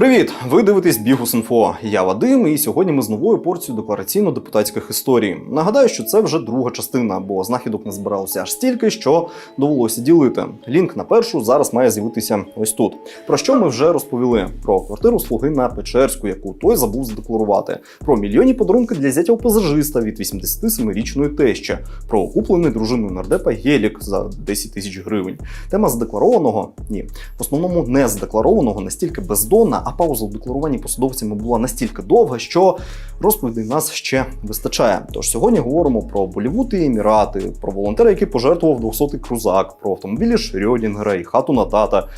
Привіт! Ви дивитесь Бігус.Інфо. Я Вадим, і сьогодні ми з новою порцією деклараційно-депутатських історій. Нагадаю, що це вже друга частина, бо знахідок не збиралося аж стільки, що довелося ділити. Лінк на першу зараз має з'явитися ось тут. Про що ми вже розповіли? Про квартиру слуги на Печерську, яку той забув задекларувати, про мільйонні подарунки для зятя пасажиста від 87-річної тещі, про куплений дружиною нардепа гелік за 10 тисяч гривень. Тема задекларованого ні, в основному не задекларованого настільки бездонна, а пауза у декларуванні посадовцями була настільки довга, що розповідей нас ще вистачає. Тож сьогодні говоримо про Болівуд і Емірати, про волонтера, який пожертвував 200-й крузак, про автомобілі Шрьодінгера і хату на тата.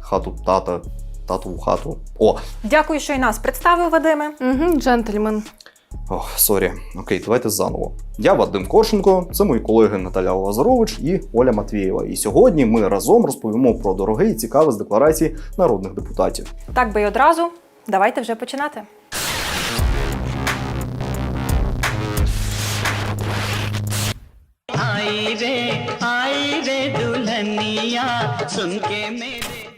Хату тата, татову хату. О, Дякую, що і нас представив, Вадиме. Угу, джентльмен. Ох, сорі, окей, давайте заново. Я Вадим Кошенко, це мої колеги Наталя Лазарович і Оля Матвієва. І сьогодні ми разом розповімо про дороги і цікаве з декларації народних депутатів. Так би й одразу, давайте вже починати. Айде, айде, дуланія, сунке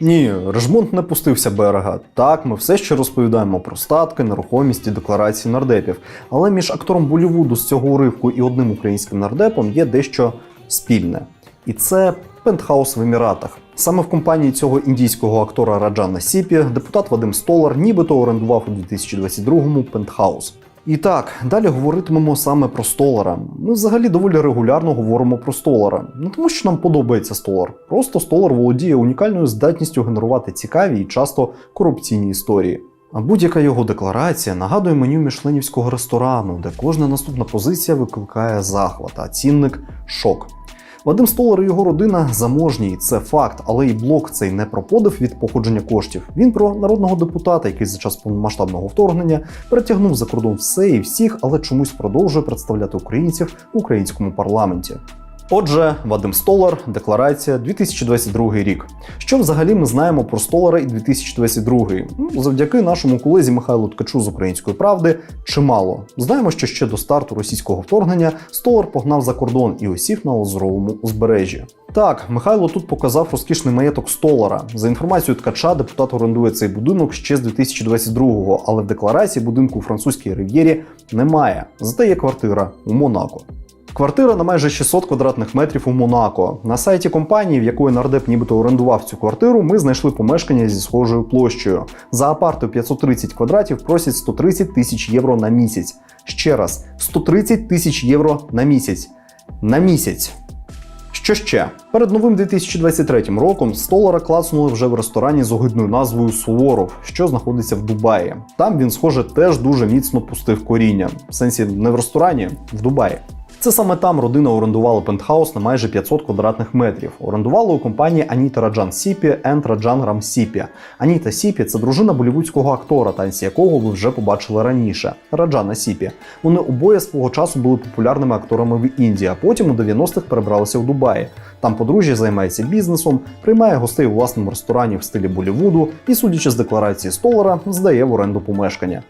ні, Режмонт не пустився берега. Так, ми все ще розповідаємо про статки, нерухомість і декларації нардепів. Але між актором Болівуду з цього уривку і одним українським нардепом є дещо спільне. І це пентхаус в Еміратах. Саме в компанії цього індійського актора Раджана Сіпі депутат Вадим Столар нібито орендував у 2022-му пентхаус. І так, далі говоритимемо саме про Столара. Ми взагалі доволі регулярно говоримо про Столара. Не тому, що нам подобається Столар. Просто Столар володіє унікальною здатністю генерувати цікаві і часто корупційні історії. А будь-яка його декларація нагадує меню мішленівського ресторану, де кожна наступна позиція викликає захват, а цінник шок. Вадим Столар і його родина заможні, і це факт, але і блок цей не про подив від походження коштів. Він про народного депутата, який за час повномасштабного вторгнення перетягнув за кордон все і всіх, але чомусь продовжує представляти українців в українському парламенті. Отже, Вадим Столар, декларація 2022 рік. Що взагалі ми знаємо про Столара і 2022? Ну, завдяки нашому колезі Михайлу Ткачу з української правди чимало. Знаємо, що ще до старту російського вторгнення Столар погнав за кордон і осів на Озровому узбережжі. Так, Михайло тут показав розкішний маєток Столара. За інформацією ткача, депутат орендує цей будинок ще з 2022-го, але в декларації будинку у французькій рив'єрі немає. Зате є квартира у Монако. Квартира на майже 600 квадратних метрів у Монако. На сайті компанії, в якої нардеп нібито орендував цю квартиру, ми знайшли помешкання зі схожою площею. За апарту 530 квадратів просять 130 тисяч євро на місяць. Ще раз, 130 тисяч євро на місяць. На місяць. Що ще? Перед новим 2023 роком Столара клацнули вже в ресторані з огидною назвою Суворов, що знаходиться в Дубаї. Там він, схоже, теж дуже міцно пустив коріння. В сенсі не в ресторані, в Дубаї. Це саме там родина орендувала пентхаус на майже 500 квадратних метрів. Орендували у компанії Аніта Раджан Сіпі енд Раджан Рам Сіпі. Аніта Сіпі це дружина болівудського актора, танці якого ви вже побачили раніше. Раджана Сіпі. Вони обоє свого часу були популярними акторами в Індії, а потім у 90-х перебралися в Дубаї. Там подружжя займається бізнесом, приймає гостей у власному ресторані в стилі Болівуду і, судячи з декларації Столара, здає в оренду помешкання.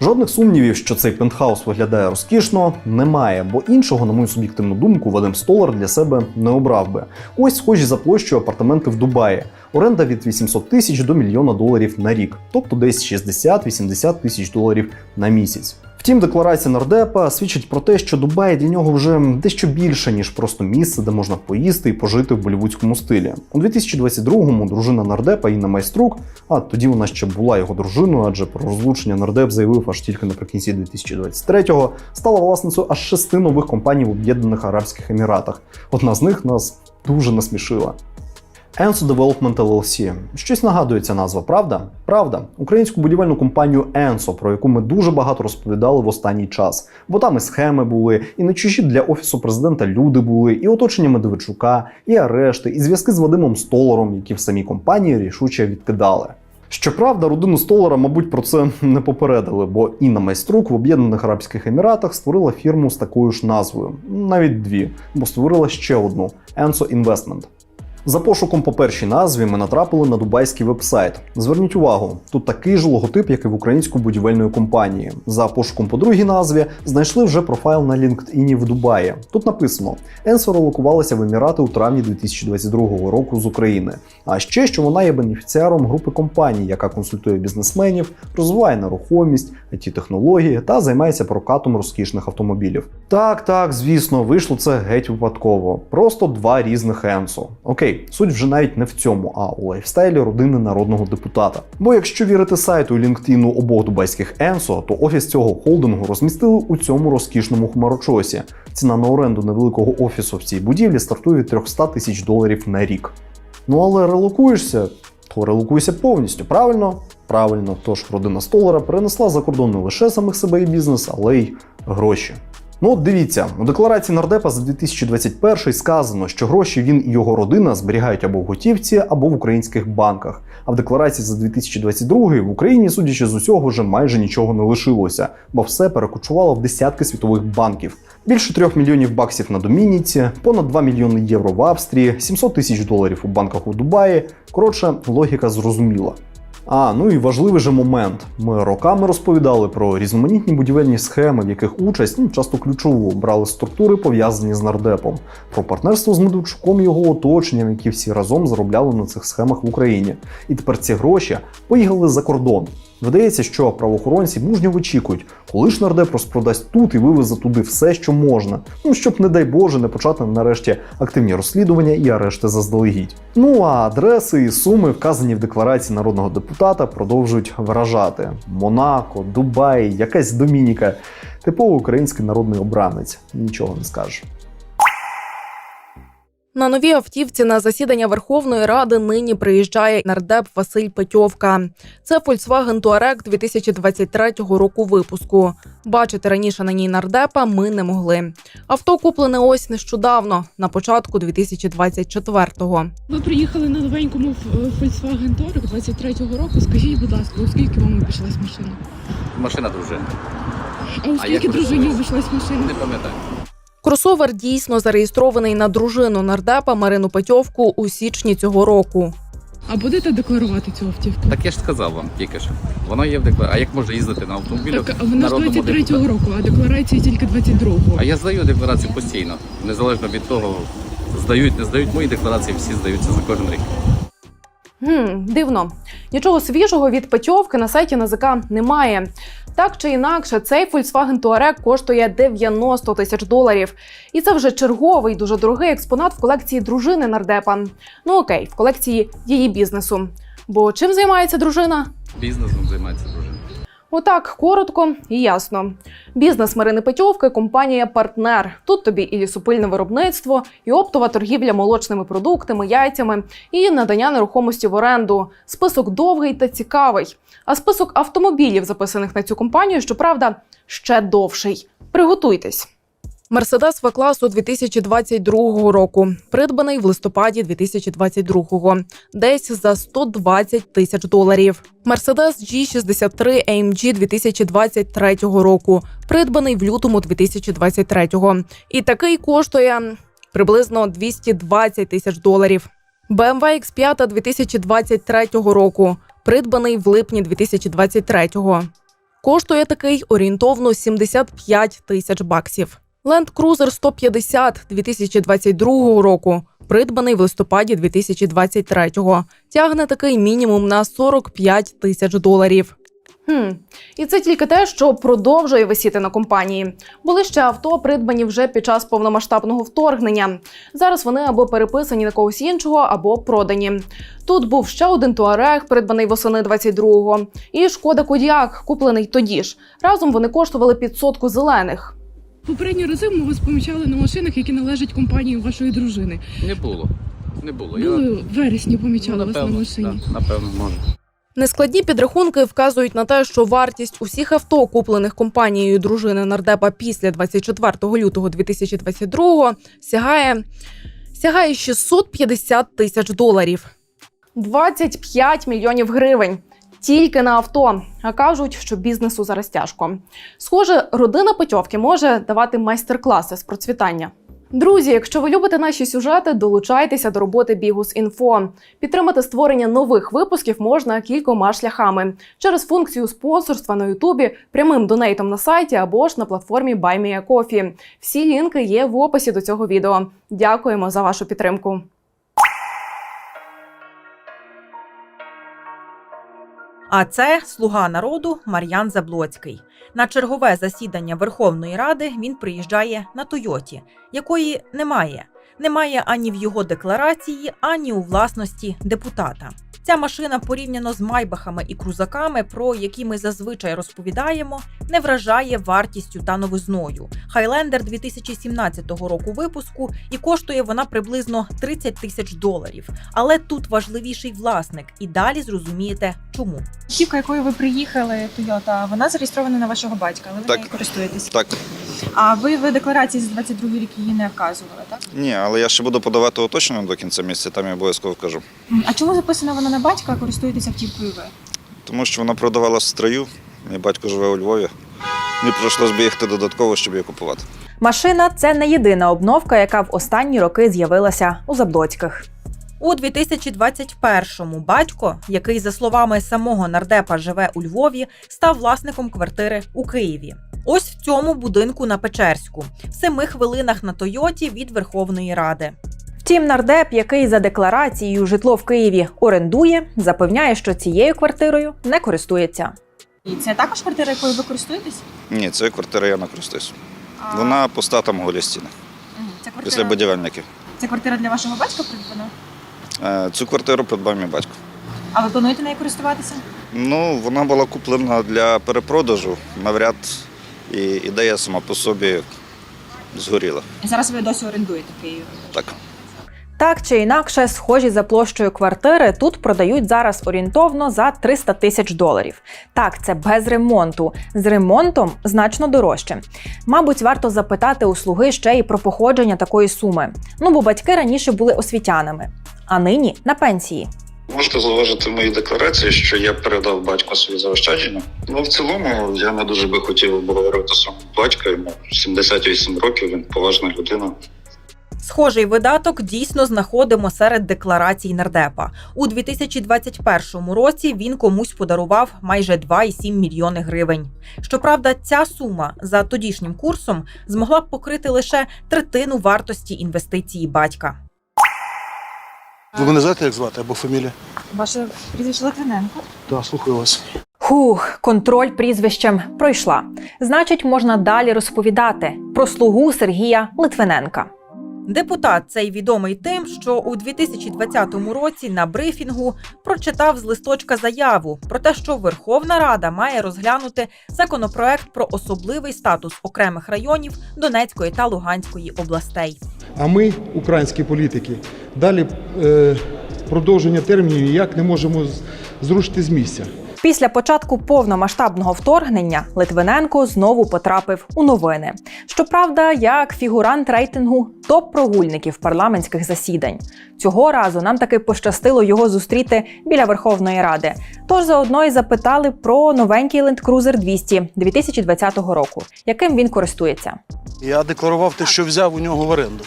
Жодних сумнівів, що цей пентхаус виглядає розкішно, немає, бо іншого, на мою суб'єктивну думку, Вадим Столар для себе не обрав би. Ось схожі за площею апартаменти в Дубаї. Оренда від 800 тисяч до мільйона доларів на рік, тобто десь 60-80 тисяч доларів на місяць. Втім, декларація нардепа свідчить про те, що Дубай для нього вже дещо більше, ніж просто місце, де можна поїсти і пожити в болівудському стилі. У 2022-му дружина нардепа Інна Майструк, а тоді вона ще була його дружиною, адже про розлучення нардеп заявив аж тільки наприкінці 2023-го, стала власницею аж шести нових компаній в Об'єднаних Арабських Еміратах. Одна з них нас дуже насмішила. Enso Development LLC. Щось нагадує ця назва, правда? Правда. Українську будівельну компанію Enso, про яку ми дуже багато розповідали в останній час. Бо там і схеми були, і не чужі для офісу президента люди були, і оточення Медведчука, і арешти, і зв'язки з Вадимом Столаром, які в самій компанії рішуче відкидали. Щоправда, родину Столара, мабуть, про це не попередили, бо Інна Майструк в Об'єднаних Арабських Еміратах створила фірму з такою ж назвою, навіть дві, бо створила ще одну Enso Investment. За пошуком по першій назві ми натрапили на дубайський вебсайт. Зверніть увагу, тут такий же логотип, як і в української будівельної компанії. За пошуком по другій назві знайшли вже профайл на LinkedIn в Дубаї. Тут написано: Енсо релокувалася в Емірати у травні 2022 року з України. А ще що вона є бенефіціаром групи компаній, яка консультує бізнесменів, розвиває нерухомість, it технології та займається прокатом розкішних автомобілів. Так, так, звісно, вийшло це геть випадково. Просто два різних Енсо. Окей, суть вже навіть не в цьому, а у лайфстайлі родини народного депутата. Бо якщо вірити сайту LinkedIn обох дубайських Енсо, то офіс цього холдингу розмістили у цьому розкішному хмарочосі. Ціна на оренду невеликого офісу в цій будівлі стартує від 300 тисяч доларів на рік. Ну але релокуєшся, то релокуйся повністю, правильно? Правильно, тож родина Столера перенесла за кордон не лише самих себе і бізнес, але й гроші. Ну от дивіться, у декларації нардепа за 2021 сказано, що гроші він і його родина зберігають або в готівці, або в українських банках. А в декларації за 2022 в Україні, судячи з усього, вже майже нічого не лишилося, бо все перекочувало в десятки світових банків. Більше 3 мільйонів баксів на Домініці, понад 2 мільйони євро в Австрії, 700 тисяч доларів у банках у Дубаї. Коротше, логіка зрозуміла. А, ну і важливий же момент. Ми роками розповідали про різноманітні будівельні схеми, в яких участь ну, часто ключову брали структури, пов'язані з нардепом, про партнерство з Медведчуком і його оточенням, які всі разом заробляли на цих схемах в Україні. І тепер ці гроші поїхали за кордон. Видається, що правоохоронці мужньо вичікують, коли ж нардеп розпродасть тут і вивезе туди все, що можна. Ну щоб, не дай Боже, не почати нарешті активні розслідування і арешти заздалегідь. Ну а адреси і суми, вказані в декларації народного депутата, продовжують вражати: Монако, Дубай, якась Домініка. Типовий український народний обранець. Нічого не скажеш. На новій автівці на засідання Верховної Ради нині приїжджає нардеп Василь Петьовка. Це Volkswagen Touareg 2023 року випуску. Бачити раніше на ній нардепа ми не могли. Авто куплене ось нещодавно, на початку 2024-го. Ви приїхали на новенькому е, Volkswagen Touareg 23-го року. Скажіть, будь ласка, у скільки вам обійшлась машина? Машина дружини. А у скільки дружині обійшлась машина? Не пам'ятаю. Кросовер дійсно зареєстрований на дружину нардепа Марину Петьовку у січні цього року. А будете декларувати цю автівку? Так я ж сказав вам тільки що. Воно є в декларації. А як можна їздити на автомобілях Так, а вона ж народному 23-го року, а декларації тільки 22-го. А я здаю декларацію постійно, незалежно від того, здають, не здають. Мої декларації всі здаються за кожен рік. Гм, дивно. Нічого свіжого від Петьовки на сайті НАЗК немає. Так чи інакше, цей Volkswagen Touareg коштує 90 тисяч доларів. І це вже черговий дуже дорогий експонат в колекції дружини нардепа. Ну окей, в колекції її бізнесу. Бо чим займається дружина? Бізнесом займається. Отак, коротко і ясно. Бізнес Марини Петьовки компанія партнер. Тут тобі і лісопильне виробництво, і оптова торгівля молочними продуктами, яйцями, і надання нерухомості в оренду. Список довгий та цікавий. А список автомобілів, записаних на цю компанію, щоправда, ще довший. Приготуйтесь. Мерседес В-класу 2022 року, придбаний в листопаді 2022-го, десь за 120 тисяч доларів. Мерседес G63 AMG 2023 року, придбаний в лютому 2023-го. І такий коштує приблизно 220 тисяч доларів. BMW X5 2023 року, придбаний в липні 2023-го. Коштує такий орієнтовно 75 тисяч баксів. Land Cruiser 150 2022 року, придбаний в листопаді 2023. Тягне такий мінімум на 45 тисяч доларів. Хм, і це тільки те, що продовжує висіти на компанії. Були ще авто, придбані вже під час повномасштабного вторгнення. Зараз вони або переписані на когось іншого, або продані. Тут був ще один туарег, придбаний восени 22-го, і шкода Кодіак, куплений тоді ж. Разом вони коштували під сотку зелених. Попередні рази ми вас помічали на машинах, які належать компанії вашої дружини. Не було. Не було. Були в вересні помічали ну, вас на машині. да, напевно, може. Нескладні підрахунки вказують на те, що вартість усіх авто, куплених компанією дружини нардепа після 24 лютого 2022 сягає, сягає 650 тисяч доларів. 25 мільйонів гривень. Тільки на авто, а кажуть, що бізнесу зараз тяжко. Схоже, родина Петьовки може давати майстер-класи з процвітання. Друзі, якщо ви любите наші сюжети, долучайтеся до роботи Бігус.Інфо. Підтримати створення нових випусків можна кількома шляхами через функцію спонсорства на Ютубі, прямим донейтом на сайті або ж на платформі BuyMeACoffee. Всі лінки є в описі до цього відео. Дякуємо за вашу підтримку. А це слуга народу Мар'ян Заблоцький. На чергове засідання Верховної Ради він приїжджає на Тойоті, якої немає. Немає ані в його декларації, ані у власності депутата. Ця машина порівняно з майбахами і крузаками, про які ми зазвичай розповідаємо, не вражає вартістю та новизною. Хайлендер 2017 року випуску і коштує вона приблизно 30 тисяч доларів. Але тут важливіший власник, і далі зрозумієте, чому. Автівка, якою ви приїхали, Toyota, вона зареєстрована на вашого батька, але ви Так. нею користуєтесь. Так, А ви в декларації за 22 рік її не вказували, так? ні, але я ще буду подавати уточнення до кінця місяця, там я обов'язково вкажу. А чому записана вона на батька, а користуєтесь автівкою ви? Тому що вона продавалася в строю, мій батько живе у Львові. Мені прийшлось би їхати додатково, щоб її купувати. Машина це не єдина обновка, яка в останні роки з'явилася у Заблоцьких. У 2021-му батько, який за словами самого нардепа живе у Львові, став власником квартири у Києві. Ось в цьому будинку на Печерську, в семи хвилинах на Тойоті від Верховної Ради. Втім, нардеп, який за декларацією житло в Києві орендує, запевняє, що цією квартирою не користується. І це також квартира, якою ви користуєтесь? Ні, це квартира я не користуюсь. А, Вона пуста там голі стіни, Це після будівельників. це квартира для вашого батька придбана? Е, Цю квартиру придбав мій батько. А ви плануєте нею користуватися? Ну, вона була куплена для перепродажу. Навряд і ідея сама по собі згоріла. І зараз ви досі орендуєте в Києві. Так. Так чи інакше, схожі за площею квартири тут продають зараз орієнтовно за 300 тисяч доларів. Так, це без ремонту. З ремонтом значно дорожче. Мабуть, варто запитати у слуги ще й про походження такої суми. Ну бо батьки раніше були освітянами, а нині на пенсії. Можете зауважити в моїй декларації, що я передав батьку свої заощадження. Ну, в цілому, я не дуже би хотів обговорювати свого батька. Йому 78 років, він поважна людина. Схожий видаток дійсно знаходимо серед декларацій нардепа. У 2021 році він комусь подарував майже 2,7 мільйони гривень. Щоправда, ця сума за тодішнім курсом змогла б покрити лише третину вартості інвестиції батька. Ви мене знаєте, як звати або фамілія? Ваше прізвище Литвиненко? Так, слухаю вас. Хух, контроль прізвищем пройшла. Значить, можна далі розповідати про слугу Сергія Литвиненка. Депутат цей відомий тим, що у 2020 році на брифінгу прочитав з листочка заяву про те, що Верховна Рада має розглянути законопроект про особливий статус окремих районів Донецької та Луганської областей. А ми, українські політики, далі е, продовження термінів ніяк не можемо зрушити з місця. Після початку повномасштабного вторгнення Литвиненко знову потрапив у новини. Щоправда, як фігурант рейтингу топ-прогульників парламентських засідань. Цього разу нам таки пощастило його зустріти біля Верховної Ради. Тож заодно і запитали про новенький Land Cruiser 200 2020 року, яким він користується. Я декларував те, що взяв у нього в оренду.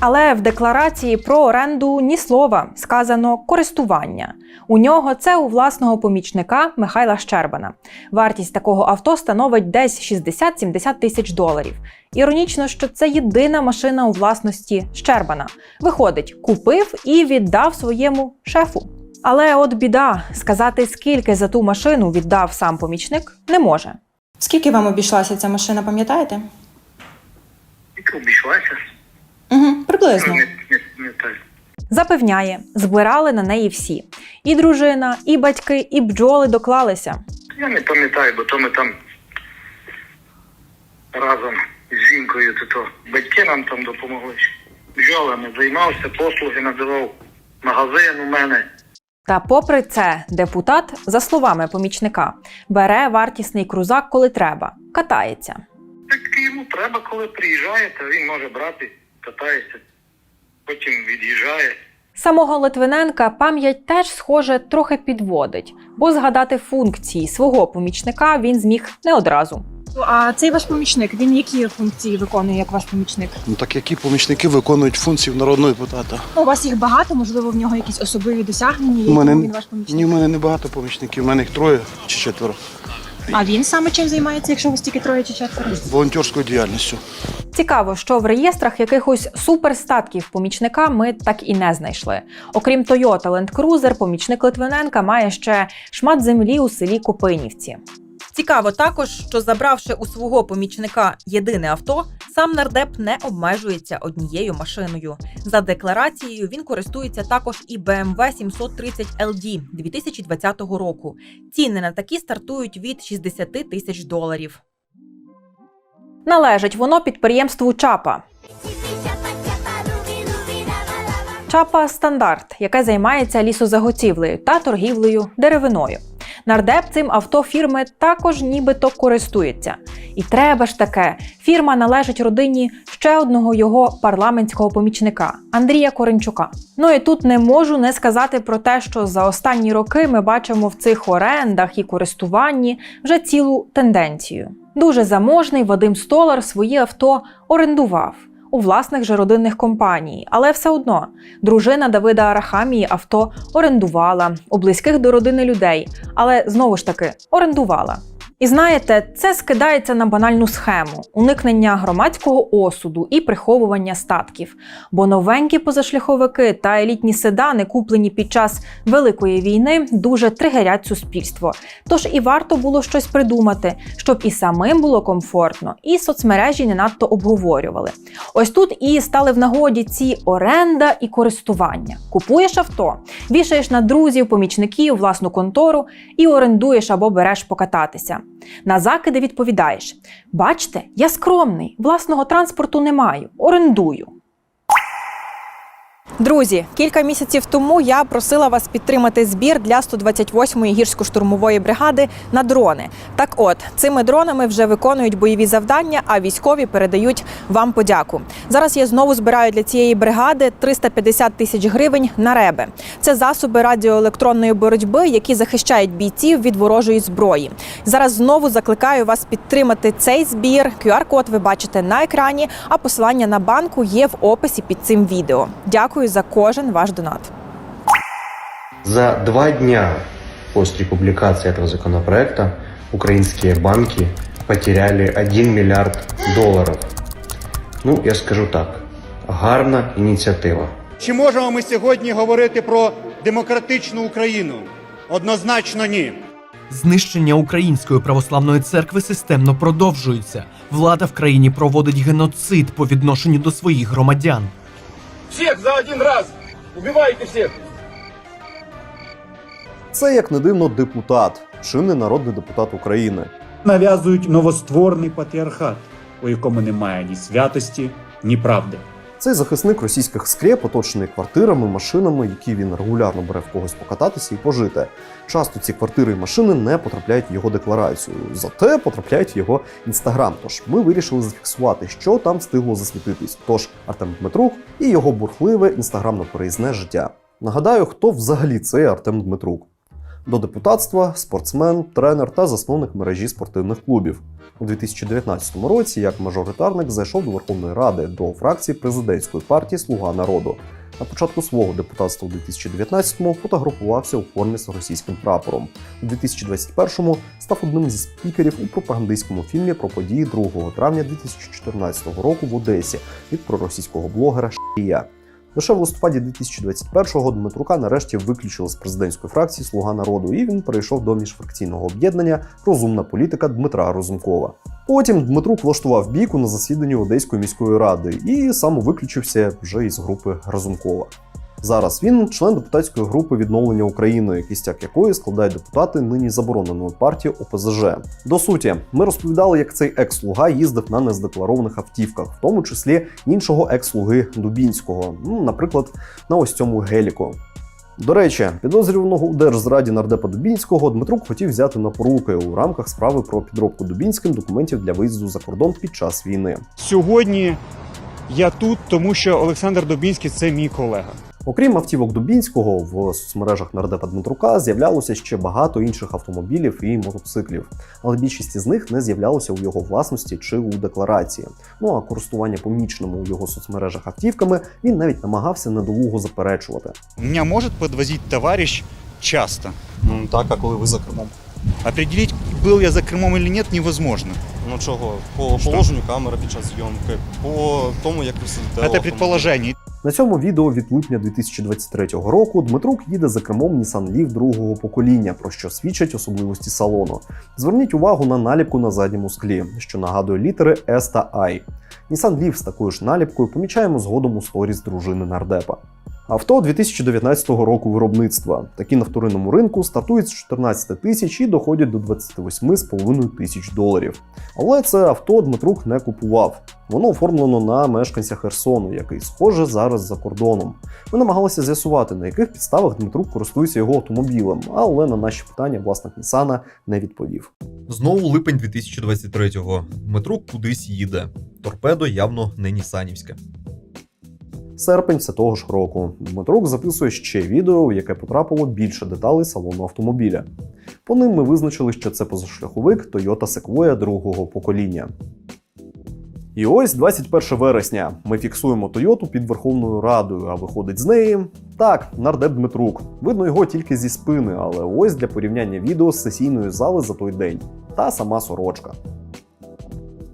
Але в декларації про оренду ні слова сказано користування. У нього це у власного помічника Михайла Щербана. Вартість такого авто становить десь 60-70 тисяч доларів. Іронічно, що це єдина машина у власності Щербана. Виходить, купив і віддав своєму шефу. Але от біда, сказати, скільки за ту машину віддав сам помічник, не може. Скільки вам обійшлася ця машина, пам'ятаєте? Скільки Обійшлася? Угу, приблизно. Не, не, не так. Запевняє, збирали на неї всі: і дружина, і батьки, і бджоли доклалися. Я не пам'ятаю, бо то ми там разом з жінкою, то, то батьки нам там допомогли. Бджолами займався, послуги надавав магазин у мене. Та попри це, депутат, за словами помічника, бере вартісний крузак, коли треба, катається. Так йому треба, коли приїжджає, то він може брати, катається, потім від'їжджає. Самого Литвиненка пам'ять теж, схоже, трохи підводить, бо згадати функції свого помічника він зміг не одразу. А цей ваш помічник, він які функції виконує як ваш помічник? Ну так які помічники виконують функції народного депутата? Ну, у вас їх багато, можливо, в нього якісь особливі досягнення, У мене- він ваш помічник. Ні, в мене не багато помічників, в мене їх троє чи четверо. А він саме чим займається, якщо у вас тільки троє чи четверо? Волонтерською діяльністю. Цікаво, що в реєстрах якихось суперстатків помічника ми так і не знайшли. Окрім Toyota Land Cruiser, помічник Литвиненка має ще шмат землі у селі Копинівці. Цікаво також, що забравши у свого помічника єдине авто, сам нардеп не обмежується однією машиною. За декларацією він користується також і BMW 730 LD 2020 року. Ціни на такі стартують від 60 тисяч доларів. Належить воно підприємству Чапа. Чапа стандарт, яке займається лісозаготівлею та торгівлею деревиною. Нардеп цим авто фірми також нібито користується. І треба ж таке, фірма належить родині ще одного його парламентського помічника Андрія Коренчука. Ну і тут не можу не сказати про те, що за останні роки ми бачимо в цих орендах і користуванні вже цілу тенденцію. Дуже заможний Вадим Столар свої авто орендував у власних же родинних компаній, але все одно дружина Давида Арахамії авто орендувала у близьких до родини людей, але знову ж таки орендувала. І знаєте, це скидається на банальну схему уникнення громадського осуду і приховування статків. Бо новенькі позашляховики та елітні седани, куплені під час Великої війни, дуже тригерять суспільство. Тож і варто було щось придумати, щоб і самим було комфортно, і соцмережі не надто обговорювали. Ось тут і стали в нагоді ці оренда і користування. Купуєш авто, вішаєш на друзів, помічників, власну контору і орендуєш або береш покататися. На закиди відповідаєш: бачите, я скромний, власного транспорту не маю, орендую. Друзі, кілька місяців тому я просила вас підтримати збір для 128-ї гірсько-штурмової бригади на дрони. Так от, цими дронами вже виконують бойові завдання, а військові передають вам подяку. Зараз я знову збираю для цієї бригади 350 тисяч гривень на реби. Це засоби радіоелектронної боротьби, які захищають бійців від ворожої зброї. Зараз знову закликаю вас підтримати цей збір. QR-код ви бачите на екрані, а посилання на банку є в описі під цим відео. Дякую за кожен ваш донат. За два дня после публикации этого законопроекта украинские банки потеряли 1 миллиард долларов. Ну, я скажу так, гарна ініціатива. Чи можемо ми сьогодні говорити про демократичну Україну? Однозначно ні. Знищення української православної церкви системно продовжується. Влада в країні проводить геноцид по відношенню до своїх громадян. Всіх за один раз! Убивайте всіх! Це, як не дивно, депутат, чинний народний депутат України. Нав'язують новостворний патріархат, у якому немає ні святості, ні правди. Цей захисник російських скреп, оточений квартирами, машинами, які він регулярно бере в когось покататися і пожити. Часто ці квартири і машини не потрапляють в його декларацію, зате потрапляють в його інстаграм. Тож ми вирішили зафіксувати, що там встигло засвітитись. Тож Артем Дмитрук і його бурхливе інстаграмно переїзне життя. Нагадаю, хто взагалі цей Артем Дмитрук. До депутатства спортсмен, тренер та засновник мережі спортивних клубів. У 2019 році, як мажоритарник, зайшов до Верховної Ради до фракції президентської партії Слуга народу. На початку свого депутатства у 2019-му фотографувався у формі з російським прапором. У 2021-му став одним зі спікерів у пропагандистському фільмі про події 2 травня 2014 року в Одесі від проросійського блогера Шія. Лише в листопаді 2021-го Дмитрука нарешті виключили з президентської фракції Слуга народу, і він перейшов до міжфракційного об'єднання Розумна політика Дмитра Розумкова. Потім Дмитрук влаштував бійку на засіданні Одеської міської ради і самовиключився вже із групи Разумкова. Зараз він член депутатської групи відновлення України, кістяк якої складають депутати нині забороненої партії ОПЗЖ. До суті, ми розповідали, як цей екс-слуга їздив на нездекларованих автівках, в тому числі іншого екс-слуги Дубінського, ну, наприклад, на ось цьому геліку. До речі, підозрюваного у держзраді нардепа Дубінського Дмитрук хотів взяти на поруки у рамках справи про підробку Дубінським документів для виїзду за кордон під час війни. Сьогодні я тут, тому що Олександр Добінський це мій колега. Окрім автівок Дубінського, в соцмережах нардепа Дмитрука з'являлося ще багато інших автомобілів і мотоциклів, але більшість із них не з'являлося у його власності чи у декларації. Ну а користування помічними у його соцмережах автівками він навіть намагався недолуго заперечувати. Меня может подвозить товарищ часто. Ну, Так, а коли ви за кермом? Определить, был я за кермом или нет, невозможно. Ну чого? По положенню камери під час зйомки, по тому, як ви сидите. автомобілі. предположение. На цьому відео від липня 2023 року Дмитрук їде за кермом Nissan Leaf другого покоління, про що свідчать особливості салону. Зверніть увагу на наліпку на задньому склі, що нагадує літери S та I. Nissan Leaf з такою ж наліпкою помічаємо згодом у сторіс дружини нардепа. Авто 2019 року виробництва. Такі на вторинному ринку стартують з 14 тисяч і доходять до 28,5 тисяч доларів. Але це авто Дмитрук не купував. Воно оформлено на мешканця Херсону, який, схоже, зараз за кордоном. Ми намагалися з'ясувати, на яких підставах Дмитрук користується його автомобілем, але на наші питання власник Нісана не відповів. Знову липень 2023-го. Дмитрук кудись їде. Торпедо явно не нісанівське. Серпень все того ж року. Дмитрук записує ще відео, в яке потрапило більше деталей салону автомобіля. По ним ми визначили, що це позашляховик Toyota Sequoia другого покоління. І ось 21 вересня. Ми фіксуємо Тойоту під Верховною Радою, а виходить з неї. Так, нардеп Дмитрук. Видно його тільки зі спини, але ось для порівняння відео з сесійної зали за той день. Та сама сорочка.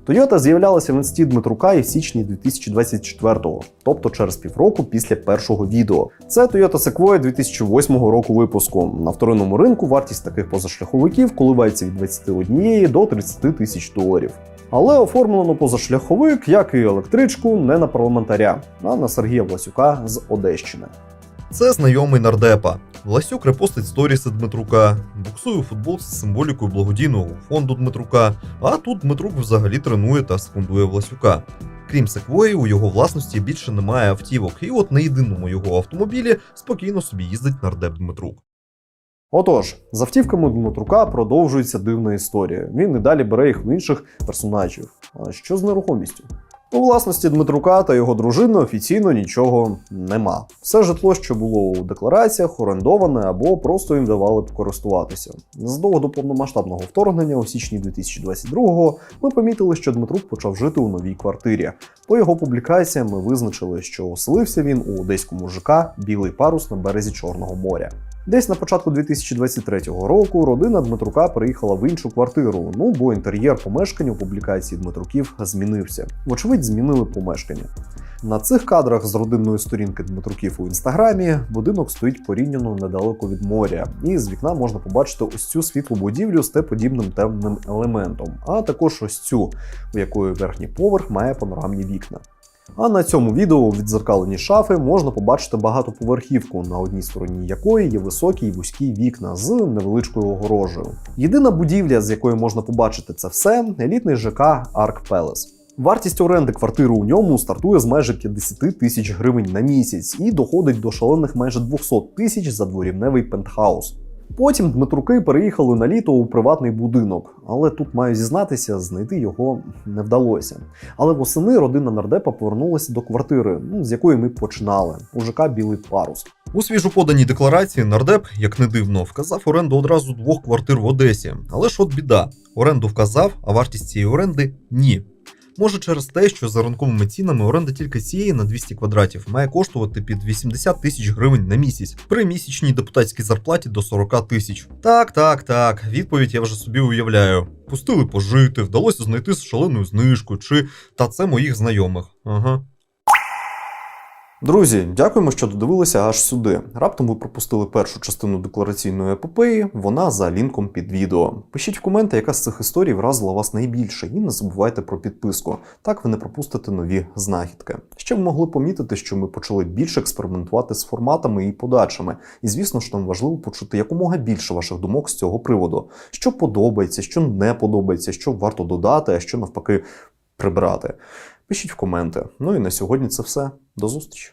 Тойота з'являлася в інсті Дмитрука і в січні 2024-го, тобто через півроку після першого відео. Це Toyota Sequoia 2008 року випуску. На вторинному ринку вартість таких позашляховиків коливається від 21 до 30 тисяч доларів. Але оформлено позашляховик, як і електричку, не на парламентаря, а на Сергія Власюка з Одещини. Це знайомий нардепа. Власюк репостить сторіси Дмитрука, буксує у футболці з символікою благодійного фонду Дмитрука, а тут Дмитрук взагалі тренує та секундує Власюка. Крім секвої, у його власності більше немає автівок, і от на єдиному його автомобілі спокійно собі їздить нардеп Дмитрук. Отож, з автівками Дмитрука продовжується дивна історія. Він і далі бере їх в інших персонажів. А що з нерухомістю? У власності Дмитрука та його дружини офіційно нічого нема. Все житло, що було у деклараціях, орендоване або просто їм давали користуватися. Задовго до повномасштабного вторгнення у січні 2022-го ми помітили, що Дмитрук почав жити у новій квартирі. По його публікаціям ми визначили, що оселився він у одеському ЖК Білий парус на березі Чорного моря. Десь на початку 2023 року родина Дмитрука переїхала в іншу квартиру. Ну бо інтер'єр помешкання у публікації Дмитруків змінився. Вочевидь, змінили помешкання. На цих кадрах з родинної сторінки Дмитруків у інстаграмі будинок стоїть порівняно недалеко від моря, і з вікна можна побачити ось цю світлу будівлю з Т-подібним темним елементом, а також ось цю, у якої верхній поверх має панорамні вікна. А на цьому відео у шафи можна побачити багатоповерхівку, на одній стороні якої є високі й вузькі вікна з невеличкою огорожею. Єдина будівля, з якої можна побачити це все, елітний ЖК Арк Пелес. Вартість оренди квартири у ньому стартує з майже 50 тисяч гривень на місяць і доходить до шалених майже 200 тисяч за дворівневий пентхаус. Потім Дмитруки переїхали на літо у приватний будинок, але тут маю зізнатися, знайти його не вдалося. Але восени родина нардепа повернулася до квартири, ну, з якої ми починали у ЖК Білий Парус. У свіжоподаній декларації нардеп, як не дивно, вказав оренду одразу двох квартир в Одесі. Але ж от біда: оренду вказав, а вартість цієї оренди ні. Може через те, що за ранковими цінами оренда тільки цієї на 200 квадратів має коштувати під 80 тисяч гривень на місяць при місячній депутатській зарплаті до 40 тисяч. Так, так, так. Відповідь я вже собі уявляю. Пустили пожити, вдалося знайти з шаленою знижкою, чи та це моїх знайомих. Ага. Друзі, дякуємо, що додивилися аж сюди. Раптом ви пропустили першу частину деклараційної епопеї, вона за лінком під відео. Пишіть в коменти, яка з цих історій вразила вас найбільше, і не забувайте про підписку. Так ви не пропустите нові знахідки. Ще ви могли помітити, що ми почали більше експериментувати з форматами і подачами. І звісно ж нам важливо почути якомога більше ваших думок з цього приводу. Що подобається, що не подобається, що варто додати, а що навпаки прибрати. Пишіть в коменти. Ну і на сьогодні це все. До зустрічі!